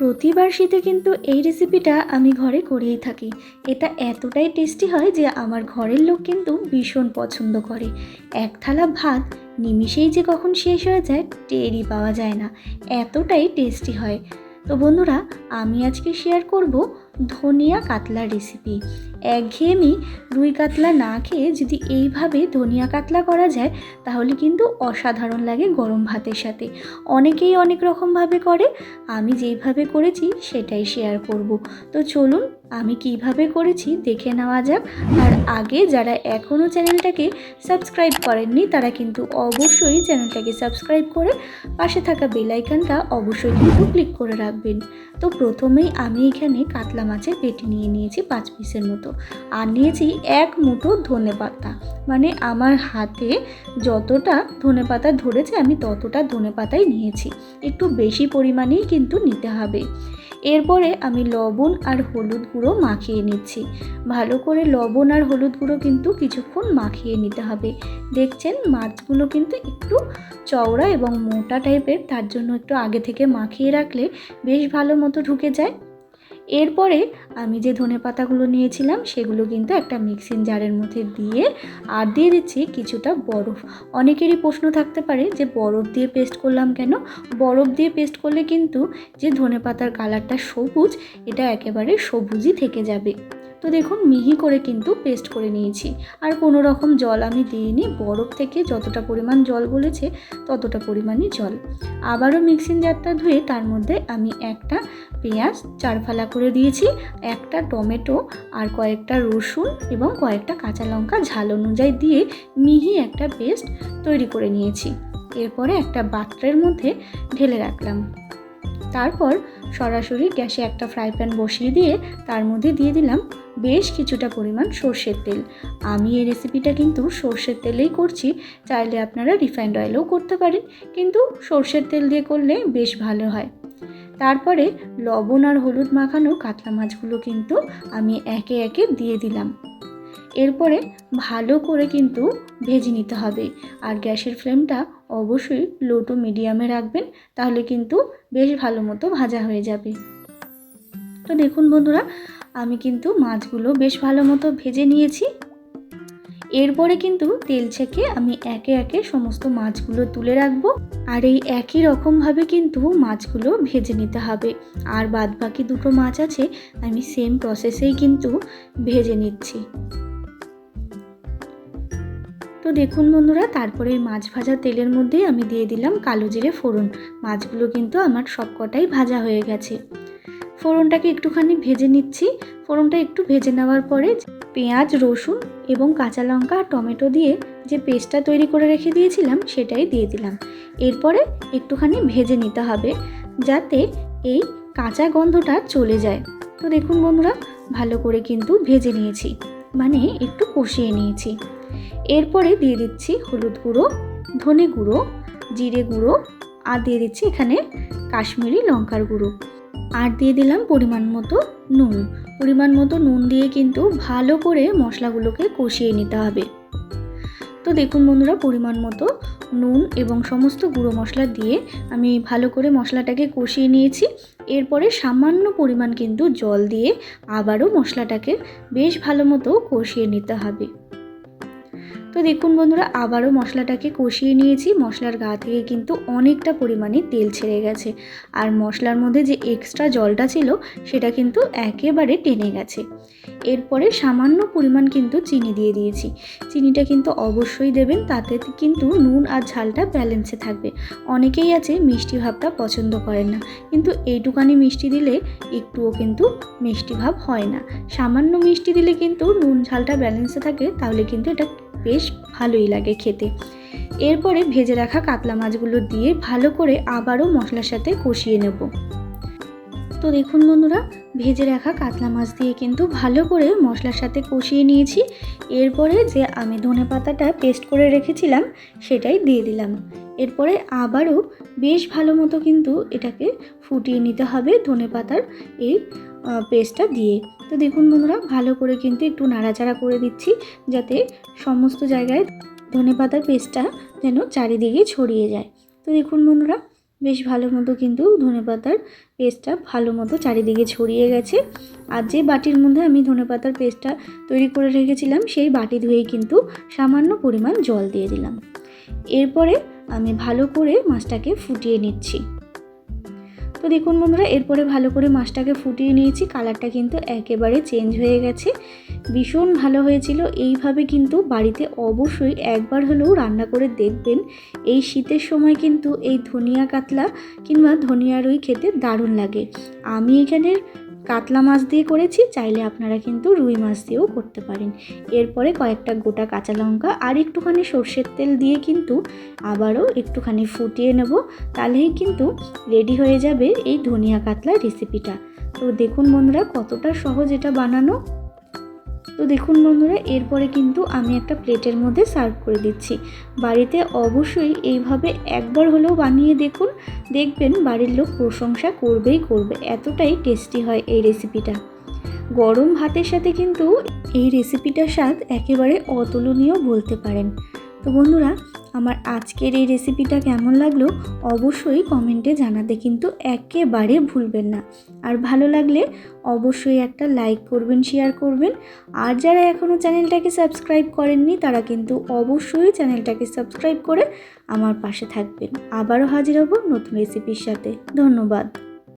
প্রতিবার শীতে কিন্তু এই রেসিপিটা আমি ঘরে করেই থাকি। এটা এতটাই টেস্টি হয় যে আমার ঘরের লোক কিন্তু ভীষণ পছন্দ করে। এক থালা ভাত নিমিষেই যে কখন শেষ হয়ে যায়, টেরই পাওয়া যায় না। এতটাই টেস্টি হয়। তো বন্ধুরা, আমি আজকে শেয়ার করব ধনিয়া কাতলা রেসিপি একঘেয়েমি রুই কাতলা না খেয়ে যদি এইভাবে ধনিয়া কাতলা করা যায়, তাহলে কিন্তু অসাধারণ লাগে গরম ভাতের সাথে। অনেকেই অনেক রকমভাবে করে, আমি যেইভাবে করেছি সেটাই শেয়ার করব। তো চলুন আমি কীভাবে করেছি দেখে নেওয়া যাক। আর আগে যারা এখনও চ্যানেলটাকে সাবস্ক্রাইব করেননি, তারা কিন্তু অবশ্যই চ্যানেলটাকে সাবস্ক্রাইব করে পাশে থাকা বেল আইকনটা অবশ্যই কিন্তু ক্লিক করে রাখবেন। তো প্রথমেই আমি এখানে কাতলা মাছের পেটি নিয়ে নিয়েছি পাঁচ পিসের মতো। আর নিয়েছি এক মুঠো ধনে পাতা। মানে আমার হাতে যতটা ধনে পাতা ধরেছে, আমি ততটা ধনে পাতাই নিয়েছি। একটু বেশি পরিমাণেই কিন্তু নিতে হবে। এরপরে আমি লবণ আর হলুদ গুঁড়ো মাখিয়ে নিচ্ছি। ভালো করে লবণ আর হলুদ গুঁড়ো কিন্তু কিছুক্ষণ মাখিয়ে নিতে হবে। দেখছেন মাছগুলো কিন্তু একটু চওড়া এবং মোটা টাইপের তার জন্য একটু আগে থেকে মাখিয়ে রাখলে বেশ ভালো মতো ঢুকে যায়। এরপরে আমি যে ধনে পাতাগুলো নিয়েছিলাম, সেগুলো কিন্তু একটা মিক্সিং জারের মধ্যে দিয়ে আর দিয়ে দিচ্ছি কিছুটা বরফ। অনেকেরই প্রশ্ন থাকতে পারে যে বরফ দিয়ে পেস্ট করলাম কেন? বরফ দিয়ে পেস্ট করলে কিন্তু যে ধনে পাতার কালারটা সবুজ, এটা একেবারে সবুজই থেকে যাবে। তো দেখুন, মিহি করে কিন্তু পেস্ট করে নিয়েছি। আর কোনো রকম জল আমি দিইনি। বরফ থেকে যতটা পরিমাণ জল বলেছে ততটা পরিমাণই জল। আবারও মিক্সিং জারটা ধুয়ে তার মধ্যে আমি একটা পেঁয়াজ চারফালা করে দিয়েছি, একটা টমেটো আর কয়েকটা রসুন এবং কয়েকটা কাঁচা লঙ্কা ঝাল অনুযায়ী দিয়ে মিহি একটা পেস্ট তৈরি করে নিয়েছি। এরপরে একটা পাত্রের মধ্যে ঢেলে রাখলাম। তারপর সরাসরি গ্যাসে একটা ফ্রাই প্যান বসিয়ে দিয়ে তার মধ্যে দিয়ে দিলাম বেশ কিছুটা পরিমাণ সর্ষের তেল। আমি এই রেসিপিটা কিন্তু সর্ষের তেলেই করছি, চাইলে আপনারা রিফাইন্ড অয়েলও করতে পারেন, কিন্তু সর্ষের তেল দিয়ে করলে বেশ ভালো হয়। তারপরে লবণ আর হলুদ মাখানো কাতলা মাছগুলো কিন্তু আমি একে একে দিয়ে দিলাম। এরপরে ভালো করে কিন্তু ভেজে নিতে হবে, আর গ্যাসের ফ্লেমটা অবশ্যই লো টু মিডিয়ামে রাখবেন, তাহলে কিন্তু বেশ ভালো মতো ভাজা হয়ে যাবে। তো দেখুন বন্ধুরা, আমি কিন্তু মাছগুলো বেশ ভালো মতো ভেজে নিয়েছি। এরপরে কিন্তু তেল ছেঁকে আমি একে একে সমস্ত মাছগুলো তুলে রাখব। আর এই একই রকমভাবে কিন্তু মাছগুলো ভেজে নিতে হবে। আর বাদ বাকি দুটো মাছ আছে, আমি সেম প্রসেসেই কিন্তু ভেজে নিচ্ছি। তো দেখুন বন্ধুরা, তারপরে মাছ ভাজা তেলের মধ্যেই আমি দিয়ে দিলাম কালো জিরে ফোড়ন। মাছগুলো কিন্তু আমার সবকটাই ভাজা হয়ে গেছে। ফোড়নটাকে একটুখানি ভেজে নিচ্ছি। ফোড়নটা একটু ভেজে নেওয়ার পরে পেঁয়াজ, রসুন এবং কাঁচা লঙ্কা আর টমেটো দিয়ে যে পেস্টটা তৈরি করে রেখে দিয়েছিলাম, সেটাই দিয়ে দিলাম। এরপরে একটুখানি ভেজে নিতে হবে যাতে এই কাঁচা গন্ধটা চলে যায়। তো দেখুন বন্ধুরা, ভালো করে কিন্তু ভেজে নিয়েছি। মানে একটু কষিয়ে নিয়েছি। এরপরে দিয়ে দিচ্ছি হলুদ গুঁড়ো, ধনে গুঁড়ো, জিরে গুঁড়ো, আর দিয়ে দিচ্ছি এখানে কাশ্মীরি লঙ্কার গুঁড়ো। আর দিয়ে দিলাম পরিমাণ মতো নুন। পরিমাণ মতো নুন দিয়ে কিন্তু ভালো করে মশলাগুলোকে কষিয়ে নিতে হবে। তো দেখুন বন্ধুরা, পরিমাণ মতো নুন এবং সমস্ত গুঁড়ো মশলা দিয়ে আমি ভালো করে মশলাটাকে কষিয়ে নিয়েছি। এরপরে সামান্য পরিমাণ কিন্তু জল দিয়ে আবারও মশলাটাকে বেশ ভালো মতো কষিয়ে নিতে হবে। তো দেখুন বন্ধুরা, আবারও মশলাটাকে কষিয়ে নিয়েছি। মশলার গা থেকে কিন্তু অনেকটা পরিমাণে তেল ছেড়ে গেছে। আর মশলার মধ্যে যে এক্সট্রা জলটা ছিল, সেটা কিন্তু একেবারে টেনে গেছে। এরপরে সামান্য পরিমাণ কিন্তু চিনি দিয়ে দিয়েছি। চিনিটা কিন্তু অবশ্যই দেবেন, তাতে কিন্তু নুন আর ঝালটা ব্যালেন্সে থাকবে। অনেকেই আছে মিষ্টি ভাবটা পছন্দ করেন না। কিন্তু এইটুকানি মিষ্টি দিলে একটুও কিন্তু মিষ্টি ভাব হয় না। সামান্য মিষ্টি দিলে কিন্তু নুন ঝালটা ব্যালেন্সে থাকে, তাহলে কিন্তু এটা বেশ ভালোই লাগে খেতে। এরপরে ভেজে রাখা কাতলা মাছগুলো দিয়ে ভালো করে আবারও মশলার সাথে কষিয়ে নেব। তো দেখুন বন্ধুরা, ভেজে রাখা কাতলা মাছ দিয়ে কিন্তু ভালো করে মশলার সাথে কষিয়ে নিয়েছি। এরপরে যে আমি ধনে পাতাটা পেস্ট করে রেখেছিলাম, সেটাই দিয়ে দিলাম। এরপরে আবারও বেশ ভালো মতো কিন্তু এটাকে ফুটিয়ে নিতে হবে ধনে পাতার এই পেস্টটা দিয়ে। তো দেখুন বন্ধুরা, ভালো করে কিন্তু একটু নাড়াচাড়া করে দিচ্ছি যাতে সমস্ত জায়গায় ধনে পাতার পেস্টটা যেন চারিদিকে ছড়িয়ে যায়। তো দেখুন বন্ধুরা, বেশ ভালো মতো কিন্তু ধনেপাতার পেস্টটা ভালো মতো চারিদিকে ছড়িয়ে গেছে। আর যে বাটির মধ্যে আমি ধনেপাতার পেস্টটা তৈরি করে রেখেছিলাম, সেই বাটি ধুয়েই কিন্তু সামান্য পরিমাণ জল দিয়ে দিলাম। এরপরে আমি ভালো করে মাছটাকে ফুটিয়ে নিচ্ছি। তো দেখুন বন্ধুরা, এরপরে ভালো করে মাছটাকে ফুটিয়ে নিয়েছি। কালারটা কিন্তু একেবারে চেঞ্জ হয়ে গেছে। ভীষণ ভালো হয়েছিল। এইভাবে কিন্তু বাড়িতে অবশ্যই একবার হলেও রান্না করে দেখবেন। এই শীতের সময় কিন্তু এই ধনিয়া কাতলা কিংবা ধনিয়া রুই খেতে দারুণ লাগে। আমি এখানে কাতলা মাছ দিয়ে করেছি, চাইলে আপনারা কিন্তু রুই মাছ দিয়েও করতে পারেন। এরপরে কয়েকটা গোটা কাঁচা লঙ্কা আর একটুখানি সর্ষের তেল দিয়ে কিন্তু আবারও একটুখানি ফুটিয়ে নেব। তাহলেই কিন্তু রেডি হয়ে যাবে এই ধনিয়া কাতলা রেসিপিটা তো দেখুন বন্ধুরা, কতটা সহজ এটা বানানো। তো দেখুন বন্ধুরা, এরপরে কিন্তু আমি একটা প্লেটের মধ্যে সার্ভ করে দিচ্ছি। বাড়িতে অবশ্যই এইভাবে একবার হলেও বানিয়ে দেখুন, দেখবেন বাড়ির লোক প্রশংসা করবেই করবে, এতটাই টেস্টি হয় এই রেসিপিটা। গরম ভাতের সাথে কিন্তু এই রেসিপিটার স্বাদ একেবারে অতুলনীয় বলতে পারেন। তো বন্ধুরা আমার আজকের এই রেসিপিটা কেমন লাগল অবশ্যই কমেন্টে জানাতে কিন্তু একেবারে ভুলবেন না। আর ভালো লাগলে অবশ্যই একটা লাইক করবেন শেয়ার করবেন। আর যারা এখনও চ্যানেলটাকে সাবস্ক্রাইব করেননি, তারা কিন্তু অবশ্যই চ্যানেলটাকে সাবস্ক্রাইব করে আমার পাশে থাকবেন। আবারও হাজির হব নতুন রেসিপির সাথে। ধন্যবাদ।